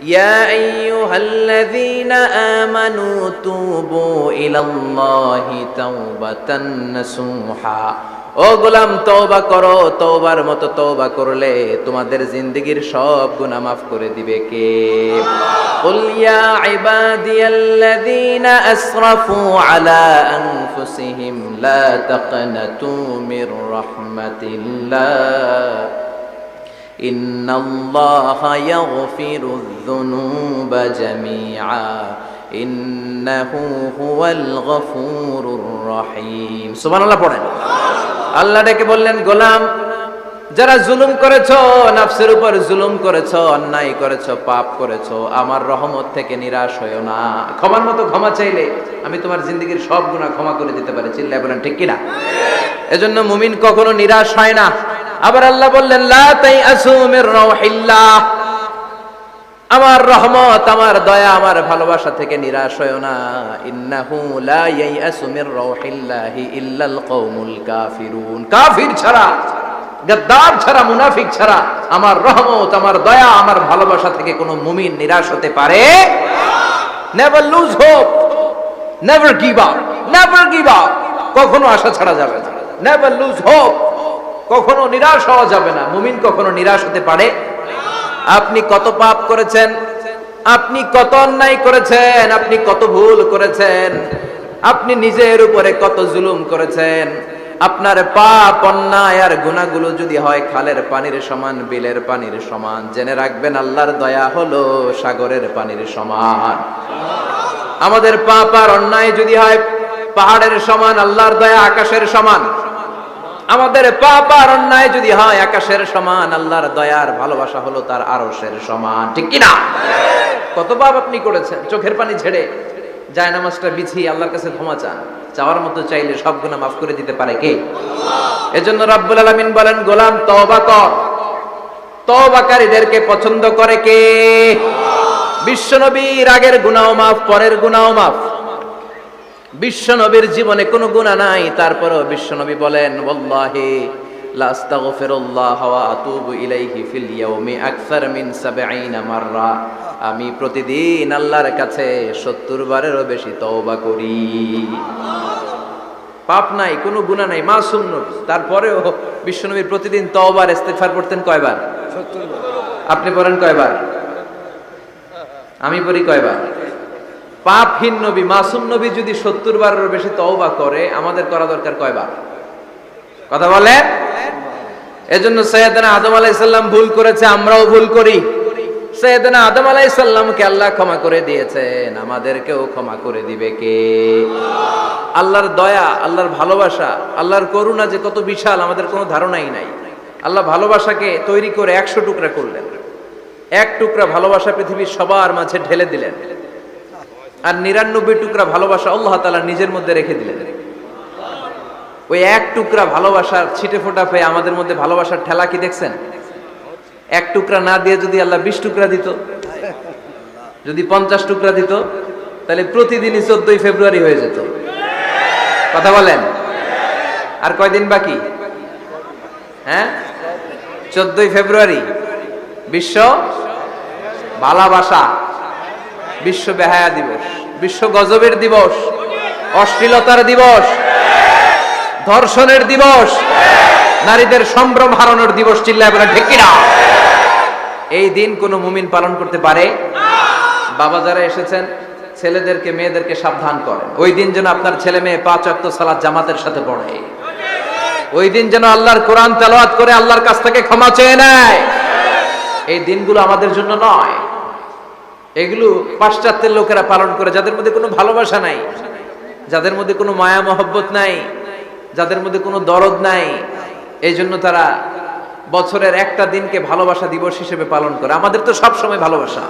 يا أيها الذين آمنوا توبوا إلى الله توبة نصوحا ও গোলাম তওবা করো তওবার মতো তওবা করলে তোমাদের জিন্দেগীর সব গুনাহ মাফ করে দিবে কে قل يا عبادي الذين أسرفوا على أنفسهم لا تقنطوا من رحمة الله إن الله يغفر الذنوب جميعا إنه هو الغفور الرحيم سبحان الله পড়েন আল্লাহ ডেকে বললেন গোলাম যারা জুলুম করেছ, নাফসের উপর জুলুম করেছ, অন্যায় করেছ, পাপ করেছ, আমার রহমত থেকে নিরাশ হইও না। ক্ষমার মতো ক্ষমা চাইলে আমি তোমার জিন্দগির সব গুণা ক্ষমা করে দিতে পারি। চিল্লায় বলেন, ঠিক কিনা? এজন্য মুমিন কখনো নিরাশ হয় না। আবার আল্লাহ বললেন, লা তাই আসুমির রহিল্লাহ আমার রহমত, আমার দয়া, আমার ভালোবাসা থেকে নিরাশ হয় না। ইন্নাহু লা ইয়াইয়াসু মির রাউহিল্লাহি ইল্লাল কওমুল কাফিরুন। কাফির ছাড়া গাদ্দার ছাড়া, মুনাফিক ছাড়া আমার রহমত, আমার দয়া, আমার ভালোবাসা থেকে কোনো মুমিন নিরাশ হতে পারে? Never lose hope never give up never give up কখনো আশা ছাড়া যাবে না। নেভার লুজ হোপ কখনো নিরাশ হওয়া যাবে না। মুমিন কখনো নিরাশ হতে পারে? আপনি কত পাপ করেছেন? আপনি কত অন্যায় করেছেন? আপনি কত ভুল করেছেন? আপনি নিজের উপরে কত জুলুম করেছেন? আপনার পাপ, অন্যায় আর গুণাগুলো যদি হয়, খালের পানির সমান, বিলের পানির সমান। জেনে রাখবেন, আল্লাহর দয়া হলো সাগরের পানির সমান। আমাদের পাপ আর অন্যায় যদি হয়, পাহাড়ের সমান, আল্লাহর দয়া আকাশের সমান। আমাদের পাপ আর অন্যায় যদি হয়, আকাশের সমান, আল্লাহর দয়ার ভালোবাসা হলো তার আরশের সমান। ঠিক কি না কত পাপ আপনি করেছেন? চোখের পানি ছেড়ে যায় নামাজটা বিছিয়ে আল্লাহর কাছে ক্ষমা চান। চাওয়ার মতো চাইলে সব গুণা মাফ করে দিতে পারে কে? এজন্য রব্বুল আলামিন বলেন, গোলাম তওবা কর। তওবাকারীদেরকে পছন্দ করে কে? বিশ্বনবীর আগের গুনাও মাফ পরের গুনাও মাফ বিশ্বনবীর জীবনে কোনো গুণা নাই, তারপরও বিশ্বনবী বলেন, ওয়াল্লাহি লা আস্তাগফিরুল্লাহ ওয়া আতুবু ইলাইহি ফিল ইয়াউমি আকসার 70 মাররা। আমি প্রতিদিন আল্লাহর কাছে 70 বারেরও বেশি তওবা করি। পাপ নাই, কোনো গুনাহ নাই, মাসুম নবী। তারপরেও বিশ্বনবী প্রতিদিন তওবার, ইস্তেগফার করতেন কয়বার? আপনি পড়েন কয়বার? আমি পড়ি কয়বার? পাপহীন নবী, মাসুম নবী যদি সত্তর বারের বেশি তওবা করে, আমাদের করা দরকার কয়বার? কথা বলে? এজন্য সৈয়দনা আদম আলাইসাল্লাম ভুল করেছে, আমরাও ভুল করি। সৈয়দনা আদম আলাইসাল্লামকে আল্লাহ ক্ষমা করে দিয়েছেন। আমাদেরকেও ক্ষমা করে দিবে কে? আল্লাহর দয়া, আল্লাহর ভালোবাসা, আল্লাহর করুণা যে কত বিশাল, আমাদের কোনো ধারণাই নাই। আল্লাহ ভালোবাসাকে তৈরি করে একশো টুকরা করলেন। এক টুকরা ভালোবাসা পৃথিবীর সবার মাঝে ঢেলে দিলেন। আর নিরানব্বই টুকরা ভালোবাসা আল্লাহ তালা নিজের মধ্যে রেখে দিলেন। ওই এক টুকরা ভালোবাসার ছিটে ফোটা পেয়ে আমাদের মধ্যে ভালোবাসার ঠেলা কি দেখছেন? এক টুকরা না দিয়ে যদি আল্লাহ বিশ টুকরা দিত, যদি পঞ্চাশ টুকরা দিত, তাহলে প্রতিদিনই চোদ্দই ফেব্রুয়ারি হয়ে যেত। কথা বলেন? আর কয়দিন বাকি? হ্যাঁ? চোদ্দই ফেব্রুয়ারি। বিশ্ব ভালোবাসা। বিশ্ব বেহায়া দিবস। বিশ্ব গজবের দিবস। অশ্লীলতার দিবস। ধর্ষণের দিবস। নারীদের সম্ভ্রম হারানোর দিবস চিল্লায় বলে, ঠিক কিনা? এই দিন কোনো মুমিন পালন করতে পারে? বাবা যারা এসেছেন, ছেলেদেরকে, মেয়েদেরকে সাবধান করেন। ওই দিন যেন আপনার ছেলে মেয়ে পাঁচ অক্ত সালাদ জামাতের সাথে পড়ে। ওই দিন যেন আল্লাহর কোরআন তেলাওয়াত করে আল্লাহর কাছ থেকে ক্ষমা চেয়ে নেয়। এই দিনগুলো আমাদের জন্য নয়। এগুলো পাশ্চাত্যের লোকেরা পালন করে, যাদের মধ্যে কোনো ভালোবাসা নাই, যাদের মধ্যে কোনো মায়া মহব্বত নাই যাদের মধ্যে কোনো দরদ নাই এই জন্য তারা বছরের একটা দিনকে ভালোবাসা দিবস হিসেবে পালন করে। আমাদের তো সব সময় ভালোবাসা।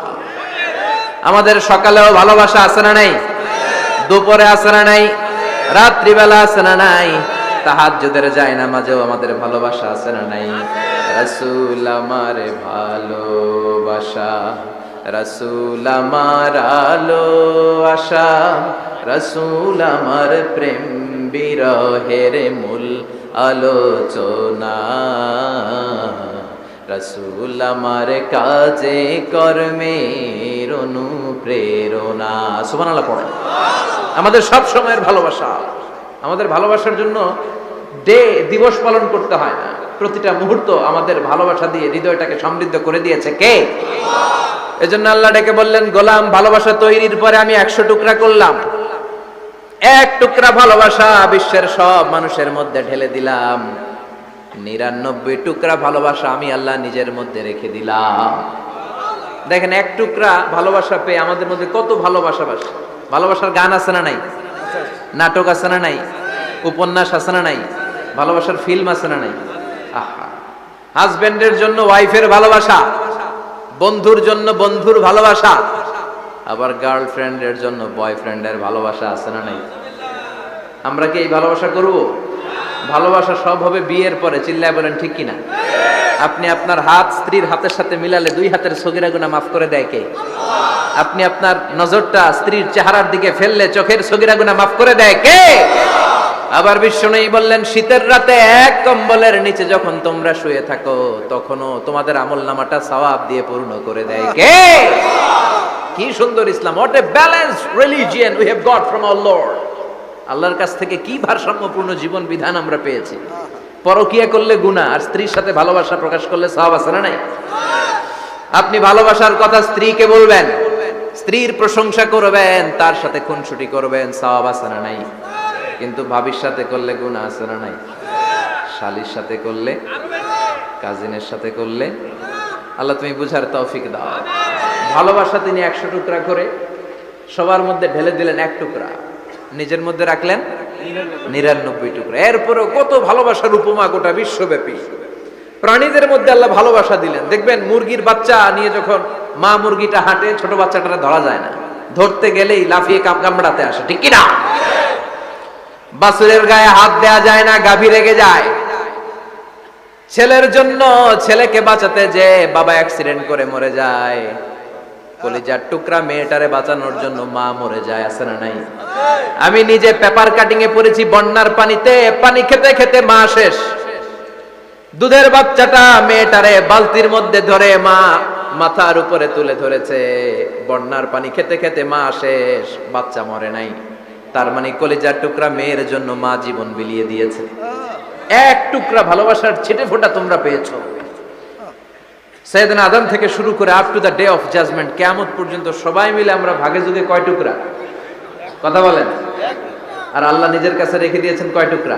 আমাদের সকালেও ভালোবাসা আছে না নাই? দুপুরে আছে না নাই? রাত্রিবেলা আছে না নাই? তাহাজ্জুদের যায় না মাঝেও আমাদের ভালোবাসা আছে না নাই? রাসূল আমার ভালোবাসা, রসুল আমার আলো আশা, রসুল আমার প্রেম বিরহের মূল আলোচনা। রসুল আমার কাজে কর্মের অনুপ্রেরণা। সুবহানাল্লাহ, পড়েন। আমাদের সব সময়ের ভালোবাসা। আমাদের ভালোবাসার জন্য ডে, দিবস পালন করতে হয় না। প্রতিটা মুহূর্ত আমাদের ভালোবাসা দিয়ে, হৃদয়টাকে সমৃদ্ধ করে দিয়েছে কে? এজন্য আল্লাহ ডেকে বললেন, গোলাম, ভালোবাসা তৈরির পরে আমি একশো টুকরা করলাম। এক টুকরা ভালোবাসা বিশ্বের সব মানুষের মধ্যে ঢেলে দিলাম। নিরানব্বই টুকরা ভালোবাসা আমি আল্লাহ নিজের মধ্যে রেখে দিলাম। দেখেন, এক টুকরা ভালোবাসা পেয়ে আমাদের মধ্যে কত ভালোবাসা বাসে। ভালোবাসার গান আছে না নাই? নাটক আছে না নাই? উপন্যাস আছে না নাই? ভালোবাসার ফিল্ম আছে না নাই? হাজবেন্ডের জন্য ওয়াইফের ভালোবাসা, বন্ধুর জন্য বন্ধুর ভালোবাসা। আবার গার্লফ্রেন্ডের জন্য বয়ফ্রেন্ডের ভালোবাসা আছে না নাই? আমরা কি এই ভালোবাসা করব? ভালোবাসা সব হবে বিয়ের পরে, চিল্লায় বলেন ঠিক কিনা? আপনি আপনার হাত স্ত্রীর হাতের সাথে মিলালে দুই হাতের সগিরা গুণা মাফ করে দেয় কে? আপনি আপনার নজরটা স্ত্রীর চেহারার দিকে ফেললে চোখের সগিরা গুণা মাফ করে দেয় কে? আবার বিষ্ণু বললেন, শীতের রাতে এক কম্বলের নিচে যখন তোমরা শুয়ে থাকো, তখনও তোমাদের আমল নামাটা সওয়াব দিয়ে পূর্ণ করে দেয় কে? কি সুন্দর Islam what a balance religion we have got from our Lord আল্লাহর কাছ থেকে কি ভারসাম্যপূর্ণ জীবন বিধান আমরা পেয়েছি? পরকিয়া করলে গুনাহ, আর স্ত্রীর সাথে ভালোবাসা প্রকাশ করলে সওয়াব আছে না নাই? আপনি ভালোবাসার কথা স্ত্রীকে বলবেন, স্ত্রীর প্রশংসা করবেন, তার সাথে খুনসুটি করবেন, সওয়াব আছে না নাই? কিন্তু ভাবির সাথে করলে গুনাহ আছে না নাই? শালির সাথে করলে, কাজিনের সাথে করলে? আল্লাহ তুমি বুঝার তৌফিক দাও। ভালোবাসা তিনি একশো টুকরা করে সবার মধ্যে ঢেলে দিলেন এক টুকরা। নিজের মধ্যে রাখলেন নিরানব্বই টুকরা। এরপরেও কত ভালোবাসার উপমা গোটা বিশ্বব্যাপী। প্রাণীদের মধ্যে আল্লাহ ভালোবাসা দিলেন। দেখবেন মুরগির বাচ্চা নিয়ে যখন মা মুরগিটা হাঁটে, ছোট বাচ্চাটা ধরা যায় না। ধরতে গেলেই লাফিয়ে কাম কামড়াতে আসে, ঠিক কিনা বাসুরের গায়ে হাত দেয়া যায় না, গাভী রেগে যায়। ছেলের জন্য ছেলেকে বাঁচাতে যে বাবা অ্যাক্সিডেন্ট করে মরে যায়। কলিজার টুকরা মেয়েটারে বাঁচানোর জন্য মা মরে যায় আছে না নাই? আমি নিজে পেপার কাটিং এ পড়েছি বন্যার পানিতে পানি খেতে খেতে মা শেষ। দুধের বাচ্চাটা মেয়েটারে বালতির মধ্যে ধরে মা মাথার উপরে তুলে ধরেছে। বন্যার পানি খেতে খেতে মা শেষ বাচ্চা মরে নাই। তার মানে কলিজার টুকরা মেয়ের জন্য মা জীবন বিলিয়ে দিয়েছে। এক টুকরা ভালোবাসার ছিটে ফোটা তোমরা পেয়েছ। সৈয়দিন আদম থেকে শুরু করে up to the day of judgement কেমন পর্যন্ত সবাই মিলে আমরা ভাগে যুগে কয় টুকরা? কথা বলেন। আর আল্লাহ নিজের কাছে রেখে দিয়েছেন কয় টুকরা?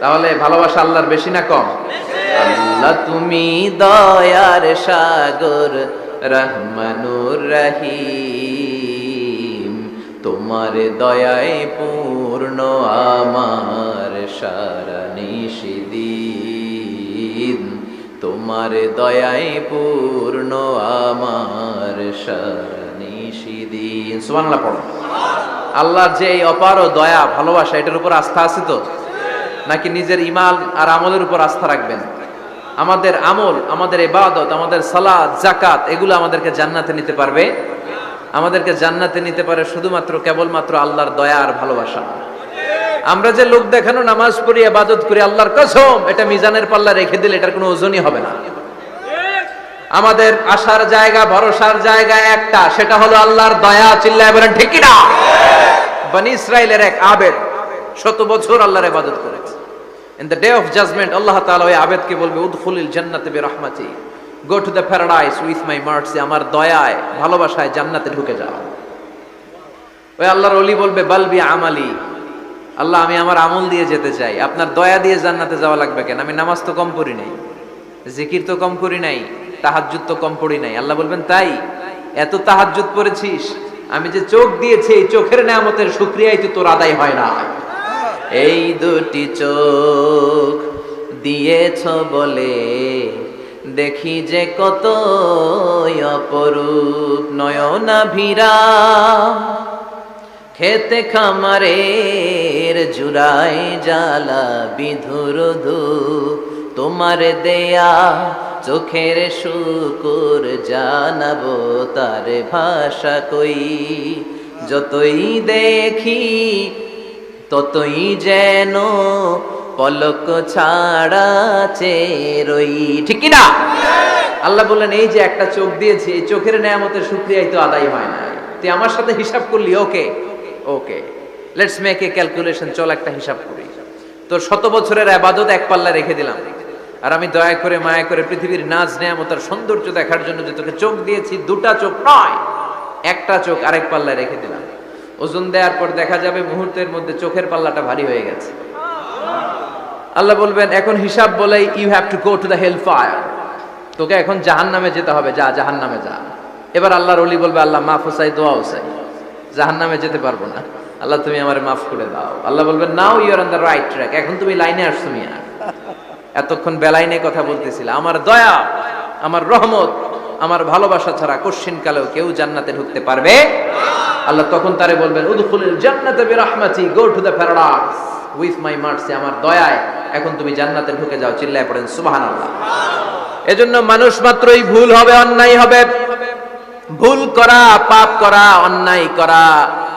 তাহলে ভালোবাসা আল্লাহর বেশি না কম? আল্লাহ তুমি দয়ার সাগর, রহমানুর রহিম। তোমার দয়ায় পূর্ণ, আমার সারা নিষিদিন তোমার দয়াই পূর্ণ আমার সারা নিষিদিন সুবহানাল্লাহ পড়ো। আল্লাহর যে এই অপার দয়া, ভালোবাসা, এটার উপর আস্থা আছে তো? নাকি নিজের ইমান আর আমলের উপর আস্থা রাখবেন? আমাদের আমল, আমাদের ইবাদত, আমাদের সালাদ জাকাত এগুলো আমাদেরকে জান্নাতে নিতে পারবে? আমাদেরকে জান্নাতে নিতে পারে শুধুমাত্র, কেবলমাত্র আল্লাহর দয়া আর ভালোবাসা। আমরা যে লোক দেখানো নামাজ পড়ি, ইবাদত করি, আল্লাহর কসম, এটা মিজানের পাল্লা রেখে দিলে এটার কোনো ওজনই হবে না। আমাদের আসার জায়গা, ভরসার জায়গা একটা, সেটা হলো আল্লাহর দয়া, চিল্লায় বলেন, ঠিক না বানি ইসরায়েলের এক আবেদ শত বছর আল্লাহর ইবাদত করেছে। In the day of judgement আল্লাহ তাআলা ওই আবেদকে বলবে, উদখুলিল জান্নাতে বিরহমাতি go to the paradise with my mercy আমার দয়ায়, ভালোবাসায় জান্নাতে ঢুকে যাও। ওই আল্লাহর ওলি বলবে বালবি আমালি আল্লাহ, আমি আমার আমল দিয়ে যেতে চাই। আপনার দয়া দিয়ে জান্নাতে যাওয়া লাগবে কেন? আমি নামাজ তো কম পড়ি নাই, জিকির তো কম করি নাই, তাহাজ্জুদ তো কম পড়ি নাই। আল্লাহ বলবেন, তাই? এত তাহাজ্জুদ পড়েছিস, আমি যে চোখ দিয়েছি, এই চোখের নামতের শুক্রিয়াই তো তোর আদায় হয় না। এই দুটি চোখ দিয়েছ বলে দেখি যে কত অপরূপ। নয়না ভিরা খেতে খামারের জুড়াই জ্বালা বিধুর তোমার দেয়া চোখের শুকুর জানাব তার ভাষা কই। যতই দেখি, ততই যেন পলক ছাড়া চেরই ঠিক না আল্লাহ বললেন, এই যে একটা চোখ দিয়েছি, এই চোখের নেয়ামতের শুক্রিয়াই তো আদায় হয় না তুই আমার সাথে হিসাব করলি, okay? Okay. Let's make a calculation চল একটা হিসাব করি। তোর শত বছরের আবাদত এক পাল্লা রেখে দিলাম। আর আমি দয়া করে মায়া করে পৃথিবীর নাচ নেয়ামতার সৌন্দর্য দেখার জন্য যে তোকে চোখ দিয়েছি, দুটা চোখ নয়, একটা চোখ আরেক পাল্লায় রেখে দিলাম। ওজন দেওয়ার পর দেখা যাবে মুহূর্তের মধ্যে চোখের পাল্লাটা ভারী হয়ে গেছে। আল্লাহ বলবেন, এখন হিসাব বলে you have to go to the hell fire তোকে এখন জাহান নামে যেতে হবে, যা জাহান নামে যা। এবার আল্লাহর অলি বলবে, আল্লাহ, মাফ হুসাই দোয়া হুসাই জাহান নামে যেতে পারব না। আল্লাহ, তুমি আমার মাফ করে দাও। আল্লাহ বলবেন now you're on the right track এখন তুমি লাইনে আসছো মিয়া। এতক্ষণ বেলাইনে কথা বলতেছিল। আমার দয়া, আমার রহমত, আমার ভালোবাসা ছাড়া কশ্চিন কালেও কেউ জান্নাতে ঢুকতে পারবে? আল্লাহ তখন তারে বলবেন, উদখুলুল জান্নাতে বিরাহমাতি, go to the paradise. With my mercy, আমার দয়ায় এখন তুমি জান্নাতে ঢুকে যাও, চিল্লায় পড়েন, সুবহানাল্লাহ। এজন্য মানুষ মাত্রই ভুল হবে, অন্যায় হবে। ভুল করা, পাপ করা, অন্যায় করা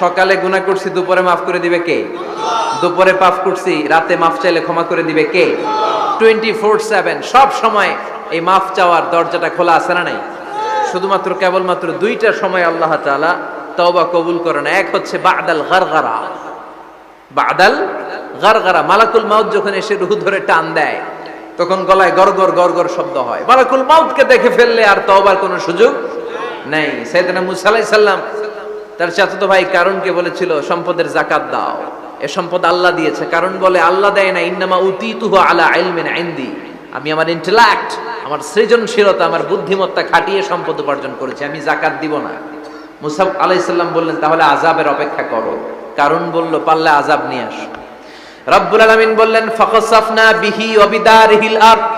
সকালে গুনাহ করছি, দুপুরে মাফ করে দিবে কে? দুপুরে পাপ করছি, রাতে মাফ চাইলে ক্ষমা করে দিবে কে? টোয়েন্টি ফোর সেভেন সব সময় এই মাফ চাওয়ার দরজাটা খোলা আছে না নাই? শুধুমাত্র কেবলমাত্র দুইটা সময় আল্লাহ তাআলা তওবা কবুল করে না এক হচ্ছে বাদাল গারগারা। বাদাল গারগারা, মালাকুল মাউত যখন এসে রুহু ধরে টান দেয়, তখন গলায় গরগর গরগর শব্দ হয়। মালাকুল মাউতকে দেখে ফেললে আর তওবার কোনো সুযোগ নেই। সাইয়েদনা মুসা তার চাচাতো ভাই কারণকে বলেছিল, সম্পদের জাকাত দাও। এ সম্পদ আল্লাহ দিয়েছে। কারণ বলে, আল্লাহ দেয় না, ইন্নামা উতিতুহু আলা ইলমিন ইনদি। আমি আমার ইন্টেলেক্ট আমার সৃজনশীলতা, আমার বুদ্ধিমত্তা খাটিয়ে সম্পদ উপার্জন করেছি, আমি জাকাত দিব না। মুসা আলাইহিস সালাম বললেন, তাহলে আযাবের অপেক্ষা করো। কারণ বলল, পারলে আযাব নিয়ে আসো। রব্বুল আলামিন বললেন ফাকাসাফনা বিহি ওয়া বিদারিহিল আরদ।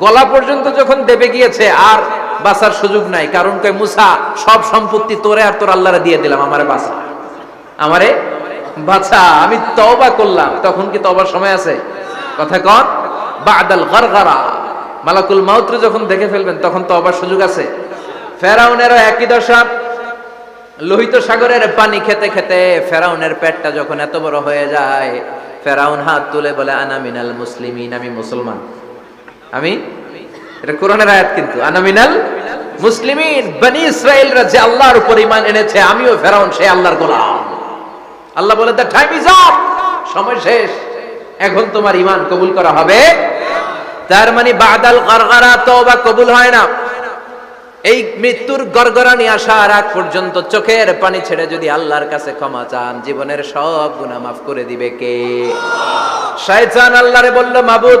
গলা পর্যন্ত যখন দেবে গিয়েছে, আর বাঁচার সুযোগ নাই। কারণ কয়, মুসা, সব সম্পত্তি তোরে আর তোর আল্লাহরে দিয়ে দিলাম, আমারে বাঁচা। আমারে বাঁচা। আমি তওবা করলাম। তখন কি তওবার সময় আছে? কথা কন। বাদাল গারগারা। মালাকুল মাউত্র যখন দেখে ফেলবেন, তখন তওবার সুযোগ আছে। ফেরাউনেরও একই দশা। লোহিত সাগরের পানি খেতে খেতে ফেরাউনের পেটটা যখন এত বড় হয়ে যায়, ফেরাউন হাত তুলে বলে, আনা মিনাল মুসলিমিন, আমি মুসলমান। আমি? এটা কোরআনের আয়াত কিন্তু। আনা মিনাল মুসলিমিন, বনি ইসরায়েলরা যে আল্লাহর উপর ঈমান এনেছে, আমিও ফেরাউন, সে আল্লাহর গোলাম। আল্লাহ বলে দ্য টাইম ইজ আপ সময় শেষ। এখন তোমার ঈমান কবুল করা হবে। তার মানে বাদাল গারগারা তওবা কবুল হয় না। এই মৃত্যুর গড়গড়ানি আসার আগ পর্যন্ত চোখের পানি ছেড়ে যদি আল্লাহর কাছে ক্ষমা চান, জীবনের সব গুনাহ মাফ করে দিবে কে? শয়তান আল্লাহরে বলল, মাবুদ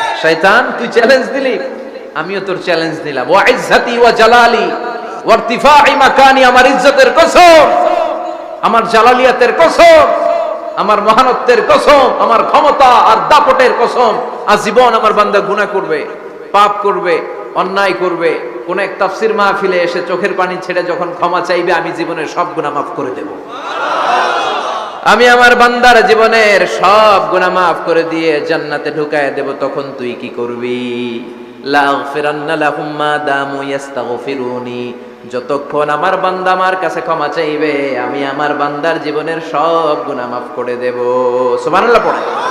শয়তান, তুই চ্যালেঞ্জ দিলি। আমিও তোর চ্যালেঞ্জ দিলাম। ওয়া ইজ্জতি ওয়া জালালি ওয়া ইরতিফাই মাকানি, আমার ইজ্জতের কসম, আমার জালালিয়াতের কসম, আমার মহানত্বের কসম, আমার ক্ষমতা আর দাপটের কসম। আজীবন আমার বান্দা গুনাহ করবে, পাপ করবে, অন্যায় করবে। কোন এক তাফসির মাহফিলে এসে চোখের পানি ছেড়ে যখন ক্ষমা চাইবে, আমি জীবনের সব গুনাহ মাফ করে দেব। আমি আমার বান্দার জীবনের সব গুণা মাফ করে দিয়ে জান্নাতে ঢুকায় দেব, তখন তুই কি করবি? যতক্ষণ আমার বান্দা আমার কাছে ক্ষমা চাইবে, আমি আমার বান্দার জীবনের সব গুণা মাফ করে দেবো। সুমান পড়ে।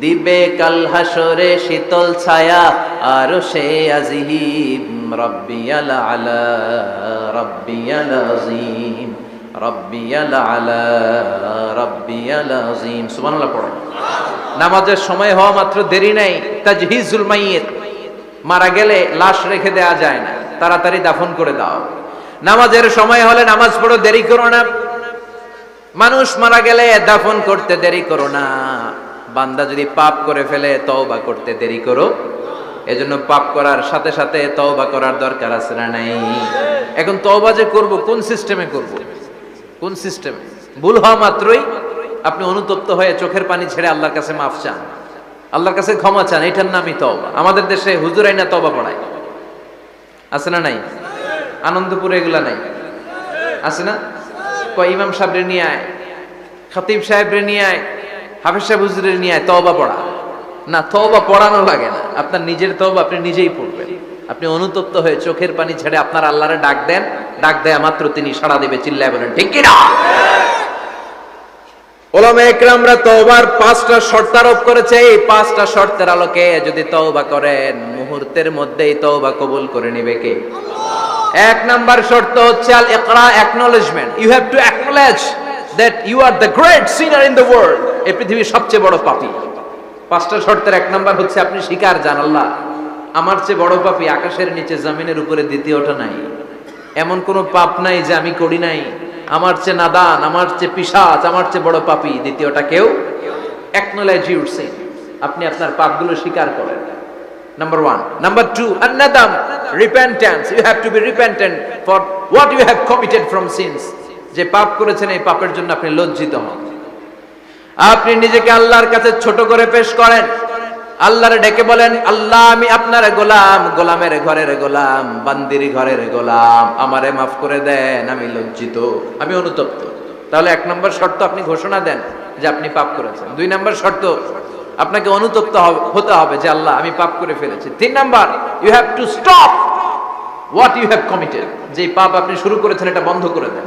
দিবে কাল হাসরে শীতল ছায়া, আর সে আজিহিব রব্বিয়াল আলা, রব্বিয়াল আজিম, রব্বিয়াল আলা, রব্বিয়াল আজিম। সুবহানাল্লাহ পড়ো। নামাজের সময় হওয়া মাত্র দেরি নাই। তাজহিজুল মাইয়িত। মারা গেলে লাশ রেখে দেয়া যায় না। তাড়াতাড়ি দাফন করে দাও। নামাজের সময় হলে নামাজ পড়ো, দেরি করো না। মানুষ মারা গেলে দাফন করতে দেরি করো না। বান্দা যদি পাপ করে ফেলে, তওবা করতে দেরি করো। এজন্য পাপ করার সাথে সাথে তওবা করার দরকার আছে না নাই? এখন তওবা যে করব, কোন সিস্টেমে করব? কোন সিস্টেমে ভুল হওয়া মাত্রই আপনি অনুতপ্ত হয়ে চোখের পানি ছেড়ে আল্লাহর কাছে মাফ চান। আল্লাহর কাছে ক্ষমা চান, এটার নামই তওবা। আমাদের দেশে হুজুরাই না তওবা পড়ায়। আছে না নাই? আনন্দপুরে এগুলা নাই। আছে না? কয় ইমাম সাহেবরে নিয়ে আয়, খতিব সাহেবরে নিয়ে আয় হাফিজ সাহেব হুজুরের নিয়ে তওবা পড়া। না, তওবা পড়ানো লাগে না। আপনার নিজের তওবা আপনি নিজেই পড়বেন। আপনি অনুতপ্ত হয়ে চোখের পানি ছেড়ে আপনার আল্লাহরে ডাক দেন। ডাক দেয়া মাত্র তিনি সাড়া দেবে, চিল্লায় বলেন, ঠিক কি না ওলামা একরামরা তওবার পাঁচটা শর্ত আরোপ করেছে। এই পাঁচটা শর্তের আলোকে যদি তওবা করেন, মুহূর্তের মধ্যেই তওবা কবুল করে নিবে কে? এক নাম্বার শর্ত হচ্ছে আল ইকরা acknowledgement you have to acknowledge that you are the great sinner in the world এই পৃথিবীর সবচেয়ে বড় পাপী। পাঁচটা শর্তের এক নাম্বার হচ্ছে, আপনি স্বীকার জান আল্লাহ। আমার চেয়ে বড় পাপী আকাশের নিচে, জমিনের উপরে দ্বিতীয়টা নাই। এমন কোনো পাপ নাই যে আমি করি নাই। আমার চেয়ে নাদান, আমার চেয়ে পিসাচ, আমার চেয়ে বড় পাপী। দ্বিতীয়টা কেউ? অ্যাকনোলেজ ইউর সিন আপনি আপনার পাপগুলো স্বীকার করেন। Number one number two আন্নাদাম repentance you have to be repentant for what you have committed from sins যে পাপ করেছেন, এই পাপের জন্য আপনি লজ্জিত হন। আপনি নিজেকে আল্লাহর কাছে ছোট করে পেশ করেন। আল্লাহর ডেকে বলেন, আল্লাহ, আমি আপনার গোলাম, গোলামের ঘরের গোলাম, বান্দির ঘরের গোলাম, আমারে মাফ করে দেন, আমি লজ্জিত, আমি অনুতপ্ত। তাহলে এক নম্বর শর্ত আপনি ঘোষণা দেন যে আপনি পাপ করেছেন। দুই নম্বর শর্ত, আপনাকে অনুতপ্ত হতে হবে যে, আল্লাহ, আমি পাপ করে ফেলেছি। তিন number you have to stop what you have committed যে পাপ আপনি শুরু করেছেন, এটা বন্ধ করে দেন।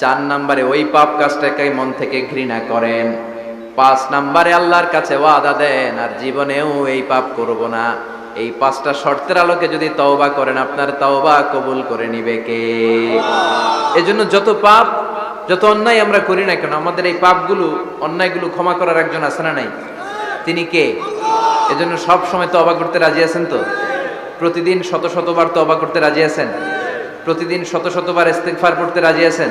চার নম্বরে, ওই পাপ কাজটাকে মন থেকে ঘৃণা করেন। পাঁচ নম্বরে, আল্লাহর কাছে ওয়াদা দেন, আর জীবনেও এই পাপ করব না। এই পাঁচটা শর্তের আলোকে যদি তওবা করেন, আপনার তওবা কবুল করে নিবে কে? এজন্য যত পাপ, যত অন্যায় আমরা করি না কেন, আমাদের এই পাপগুলো, অন্যায়গুলো ক্ষমা করার একজন আছে না নাই? তিনি কে? এজন্য সব সময় তওবা করতে রাজি আছেন তো? প্রতিদিন শত শতবার তওবা করতে রাজি আছেন? প্রতিদিন শত শতবার ইস্তেগফার করতে রাজি আছেন?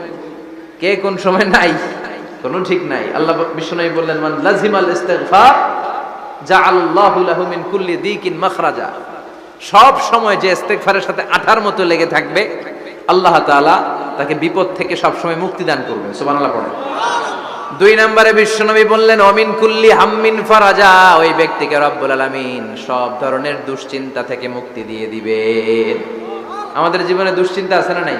কে কোন সময় নাই? কোনো ঠিক নাই। আল্লাহ বিশ্বনবী বললেন, মান লাজিমাল ইস্তিগফার, জাআল্লাহু লাহু মিন কুল্লি দিকিন মাখরাজা। সব সময় যে ইস্তেগফারের সাথে আঠার মতো লেগে থাকবে, আল্লাহ তাআলা তাকে বিপদ থেকে সব সময় মুক্তি দান করবেন। সুবহানাল্লাহ পড়েন। দুই নম্বরে বিশ্বনবী বললেন, অমিন কুল্লি হাম্মিন ফারাজা। ওই ব্যক্তিকে রব্বুল আলামিন সব ধরনের দুশ্চিন্তা থেকে মুক্তি দিয়ে দিবেন। আমাদের জীবনে দুশ্চিন্তা আছে না নাই?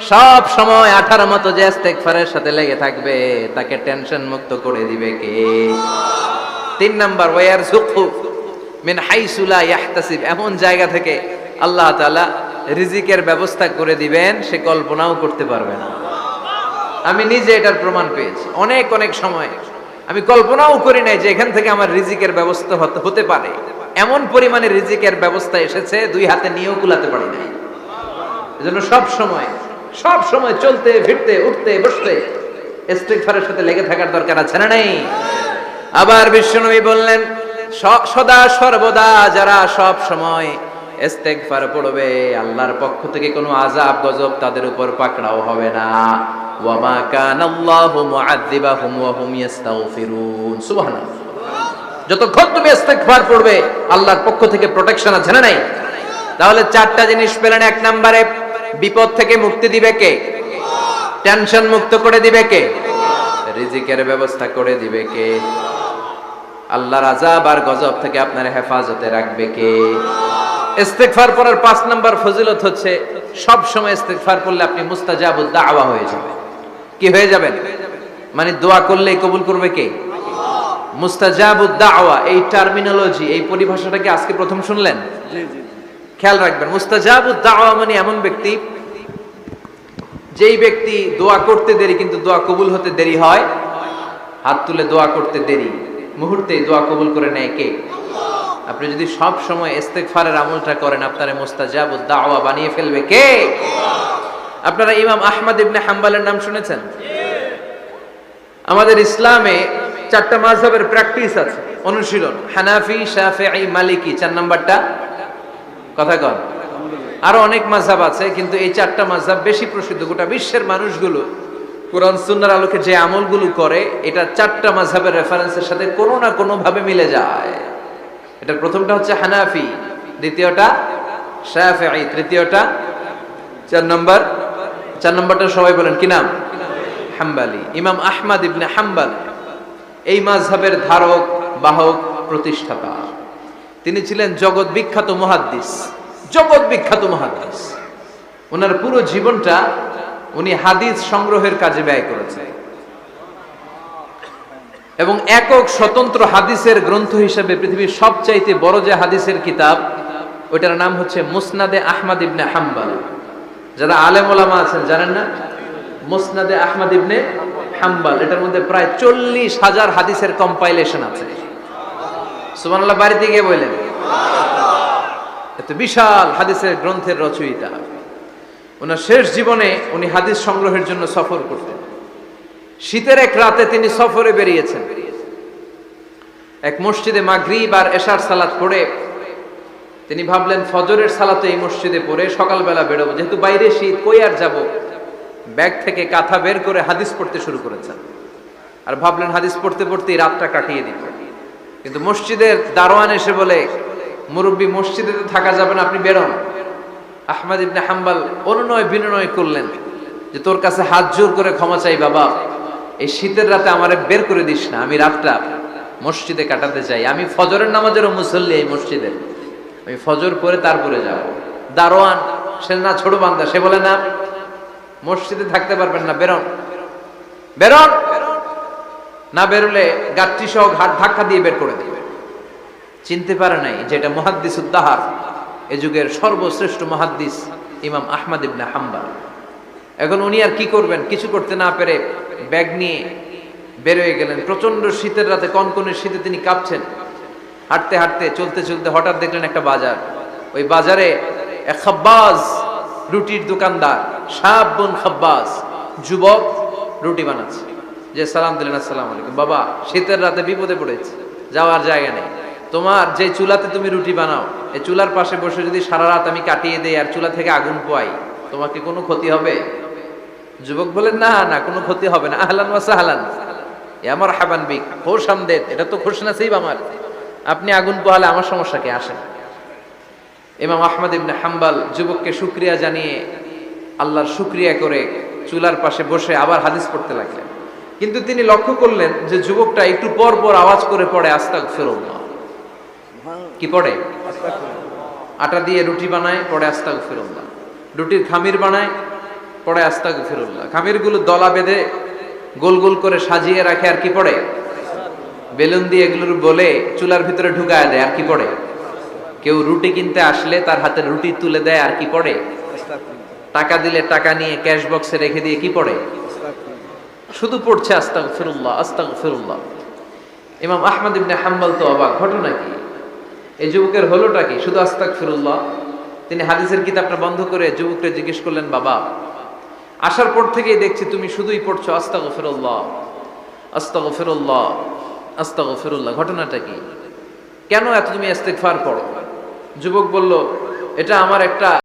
সব সময় আঠার মতো যে ইস্তেগফারের সাথে লেগে থাকবে, তাকে টেনশন মুক্ত করে দিবে কে? তিন নাম্বার, ওয়ার সুখু মিন হাইসুলা ইয়াহতাসিব। এমন জায়গা থেকে আল্লাহ তাআলা রিজিকের ব্যবস্থা করে দিবেন, সে কল্পনাও করতে পারবে না। আমি নিজে এটার প্রমাণ পেয়েছি। অনেক অনেক সময় আমি কল্পনাও করি নাই যে এখান থেকে আমার রিজিকের ব্যবস্থা হতে- হতে পারে। এমন পরিমাণে রিজিকের ব্যবস্থা এসেছে, দুই হাতে নিয়েও কুলাতে পারি নাই। এজন্য সব সময় সব সময় চলতে, ফিরতে, উঠতে, বসতে। ইস্তিগফারের সাথে লেগে থাকার দরকার আছে না নাই? আবার বিশ্বনবী বললেন সদা সর্বদা যারা সব সময় পড়বে, আল্লাহর পক্ষ থেকে কোনো আযাব গজব তাদের উপর পাকড়াও হবে না। ওয়া মা কানা আল্লাহু মুআযযিবাহুম ওয়া হুম ইস্তাগফিরুন। সুবহানাল্লাহ। যতক্ষণ তুমি পড়বে, আল্লাহর পক্ষ থেকে প্রোটেকশন আছে না তাহলে চারটা জিনিস পেলেন এক নম্বরে বিপদ থেকে মুক্তি দিবে কে? টেনশন মুক্ত করে দিবে কে? রিজিকের ব্যবস্থা করে দিবে কে? আল্লাহর আজাব আর গজব থেকে আপনার হেফাজতে রাখবে কে? ইস্তেগফার পড়ার পাঁচ নাম্বার ফজিলত হচ্ছে, সব সময় ইস্তেগফার করলে আপনি মুস্তাজাবুদ দাওয়া হয়ে যাবেন। কি হয়ে যাবেন? মানে দোয়া করলে কবুল করবে কে? মুস্তাজাবুদ দাওয়া, এই টার্মিনোলজি এই পরিভাষাটা কি আজকে প্রথম শুনলেন? খেয়াল রাখবেন, মুস্তাজাবুদ দাওয়া মানে এমন ব্যক্তি যেই ব্যক্তি দোয়া করতে দেরি কিন্তু দোয়া কবুল হতে দেরি হয়, হাত তুলে দোয়া করতে দেরি। মুহূর্তেই দোয়া কবুল করে নেয় কে? আপনি যদি সব সময় ইস্তেগফারের আমলটা করেন, আপনার মুস্তাজাবুদ দাওয়া বানিয়ে ফেলবে কে? আপনারা ইমাম আহমদ ইবনে হাম্বালের নাম শুনেছেন? আমাদের ইসলামে চারটা মাযহাবের প্র্যাকটিস আছে, অনুশীলন। হানাফি, শাফিঈ, মালিকি, চার নাম্বারটা কথা কন। আরও অনেক মাযহাব আছে, কিন্তু এই চারটা মাযহাব বেশি প্রসিদ্ধ। গোটা বিশ্বের মানুষগুলো কোরআন, সুন্নাহর আলোকে যে আমলগুলো করে, এটা চারটা মাযহাবের রেফারেন্সের সাথে কোনো না কোনো ভাবে মিলে যায়। এটা প্রথমটা হচ্ছে হানাফি, দ্বিতীয়টা শাফিঈ, তৃতীয়টা চার নম্বর, চার নম্বরটা সবাই বলেন, কি নাম? হাম্বালি। ইমাম আহমদ ইবনে হাম্বাল এই মাযহাবের ধারক, বাহক, প্রতিষ্ঠাতা। তিনি ছিলেন জগৎ বিখ্যাত মুহাদ্দিস। জগৎ বিখ্যাত মুহাদ্দিস। ওনার পুরো জীবনটা উনি হাদিস সংগ্রহের কাজে ব্যয় করেছে এবং একক স্বতন্ত্র হাদিসের গ্রন্থ হিসেবে পৃথিবীর সবচাইতে বড় যে হাদিসের কিতাব, ওইটার নাম হচ্ছে মুসনাদে আহমদ ইবনে হাম্বাল। যারা আলেম ওলামা আছেন, জানেন না? মুসনাদে আহমদ ইবনে হাম্বাল। এটার মধ্যে প্রায় চল্লিশ হাজার হাদিসের কম্পাইলেশন আছে। সুবহানাল্লাহ, বাড়িতে গিয়ে বললেন, এত বিশাল হাদিসের গ্রন্থের রচয়িতা। ওনার শেষ জীবনে উনি হাদিস সংগ্রহের জন্য সফর করতেন। শীতের এক রাতে তিনি সফরে বেরিয়েছেন। এক মসজিদে মাগরিব আর এশার সালাত পড়ে তিনি ভাবলেন, ফজরের সালাতে এই মসজিদে পড়ে সকালবেলা বেরোবো। যেহেতু বাইরে শীত, কই আর যাব? ব্যাগ থেকে কাঁথা বের করে হাদিস পড়তে শুরু করেছেন। আর ভাবলেন, হাদিস পড়তে পড়তে রাতটা কাটিয়ে দিব। কিন্তু মসজিদের দারোয়ান এসে বলে, মুরব্বী, মসজিদে তো থাকা যাবে না, আপনি বেরোন। আহমদ ইবনে হাম্বাল অনুনয় বিনয় করলেন যে, তোর কাছে হাত জোর করে ক্ষমা চাই বাবা। এই শীতের রাতে আমারে বের করে দিস না। আমি রাতটা মসজিদে কাটাতে চাই। আমি ফজরের নামাজেরও মুসল্লি এই মসজিদে। আমি ফজর করে তারপরে যাব। দারোয়ান, সে না ছোট বান্দা, সে বলে, না, মসজিদে থাকতে পারবেন না, বেরোন। বেরোন? না বেরোলে গাঠটি সহ ঘাট ধাক্কা দিয়ে বের করে দিবে। চিনতে পারে নাই যেটা মহাদ্দিস উদ্দাহার এ যুগের সর্বশ্রেষ্ঠ মহাদ্দিস ইমাম আহমদ ইবনে হাম্বাল। এখন উনি আর কি করবেন? কিছু করতে না পেরে ব্যাগ নিয়ে বেরোয় গেলেন। প্রচণ্ড শীতের রাতে, কনকনের শীতে তিনি কাঁপছেন। হাঁটতে হাঁটতে, চলতে চলতে হঠাৎ দেখলেন একটা বাজার। ওই বাজারে এক খাব্বাজ রুটির দোকানদার সাবুন খাব্বাজ, যুবক রুটি বানাচ্ছে। যে সালাম দিলেন, আসসালাম আলাইকুম। বাবা, শীতের রাতে বিপদে পড়েছে, যাওয়ার জায়গা নেই। তোমার যে চুলাতে তুমি রুটি বানাও, এই চুলার পাশে বসে যদি সারা রাত আমি কাটিয়ে দেই আর চুলা থেকে আগুন পোয়াই তোমাকে কোনো ক্ষতি হবে? যুবক বলেন না না, কোনো ক্ষতি হবে না। আহলান ওয়া সাহলান। আমার হাবান বিক। খোশ আমদেদ। এটা তো খোশ নাসিব আমার। আপনি আগুন পোহালে আমার সমস্যা কে? আসে ইমাম আহমদ ইবনে হাম্বাল যুবককে শুক্রিয়া জানিয়ে আল্লাহর শুক্রিয়া করে চুলার পাশে বসে আবার হাদিস পড়তে লাগলেন। কিন্তু তিনি লক্ষ্য করলেন যে যুবকটা একটু পর পর আওয়াজ করে পড়ে আস্তাক ফেরুল্লাহ কি পড়ে? আটা দিয়ে রুটি বানায়, পড়ে আস্তাক ফেরুল্লাহ রুটির খামির বানায়, পড়ে আস্তাক ফিরুল্লাহ খামিরগুলো দলা বেঁধে গোল গোল করে সাজিয়ে রাখে, আর কি পড়ে? বেলুন দিয়ে এগুলোর বলে চুলার ভিতরে ঢুকায় দেয়, আর কি পড়ে? কেউ রুটি কিনতে আসলে তার হাতে রুটি তুলে দেয়, আর কি পড়ে? টাকা দিলে টাকা নিয়ে ক্যাশ বক্সে রেখে দিয়ে কি পড়ে? শুধু পড়ছে আস্তাক ফিরুল্লাহ আস্তাক ফিরুল্লাহ ইমাম আহমদ ইবনে হাম্বাল তো অবাক, ঘটনা কি? এই যুবকের হলোটা কি? শুধু আস্তাক ফিরুল্লাহ তিনি হাদিসের কিতাবটা বন্ধ করে যুবককে জিজ্ঞেস করলেন, বাবা, আসার পর থেকেই দেখছি তুমি শুধুই পড়ছো আস্তাগ ফিরুল্লাহ আস্তাগ ফিরুল্লাহ আস্তাগ ফিরুল্লাহ ঘটনাটা কি? কেন এত তুমি ইস্তেগফার পড়ো? যুবক বলল, এটা আমার একটা